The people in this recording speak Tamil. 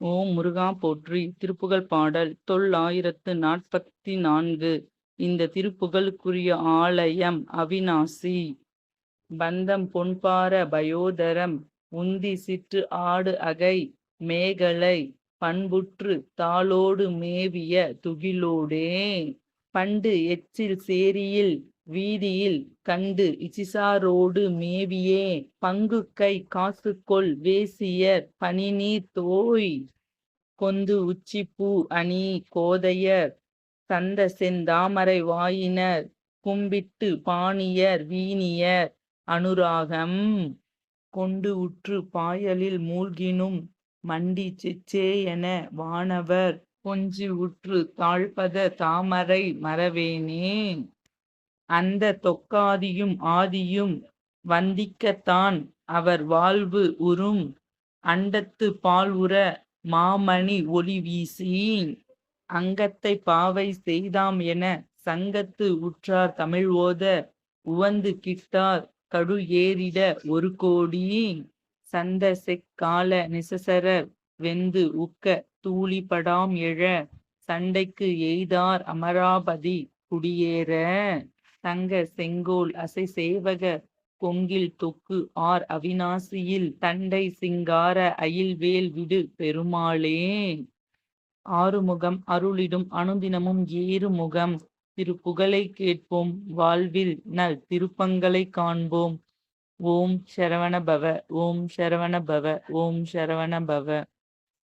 ஓம் முருகா போற்றி. திருப்புகழ் பாடல் தொள்ளாயிரத்து நாற்பத்தி நான்கு இந்த திருப்புகழுக்குரிய ஆலயம் அவிநாசி. பந்தம் பொன்பார பயோதரம் உந்தி சிற்று ஆடு அகை மேகலை பண்புற்று தாளோடு மேவிய துகிலோடே. பண்டு எச்சில் சேரியில் வீதியில் கண்டு இச்சிசாரோடு மேவியே பங்கு கை காசுக்கொள் வேசியர் பனிநீர் தோய். கொந்து உச்சிப்பூ அணி கோதையர் தந்த செந்தாமரை வாயினர் கும்பிட்டு பாணியர் வீணியர் அனுராகம். கொண்டு உற்று பாயலில் மூழ்கினும் மண்டி செச்சே என வானவர் கொஞ்சி உற்று தாழ்பத தாமரை மறவேனே. அந்த தொக்காதியும் ஆதியும் வந்திக்கத்தான் அவர் வாழ்வு உறும். அண்டத்து பால் உற மாமணி ஒளி வீசி அங்கத்தை பாவை செய்தாம் என சங்கத்து உற்றார் தமிழ் ஓத உவந்து கிட்டார் கடு ஏறிட ஒரு கோடி. சந்த செக்கால நிசசரர் வெந்து உக்க தூளிபடாம் எழ சண்டைக்கு எய்தார் அமராபதி குடியேற. தங்க செங்கோல் அசை சேவக கொங்கில் தொக்கு ஆர் அவிநாசியில் தண்டை சிங்கார அயில்வேல் விடு பெருமாளே. ஆறுமுகம் அருளிடும் அனுதினமும் ஏறுமுகம் திருப்புகழை கேட்போம் வாழ்வில் நல் திருப்பங்களை காண்போம். ஓம் சரவண பவ ஓம் சரவண பவ ஓம் சரவண பவ.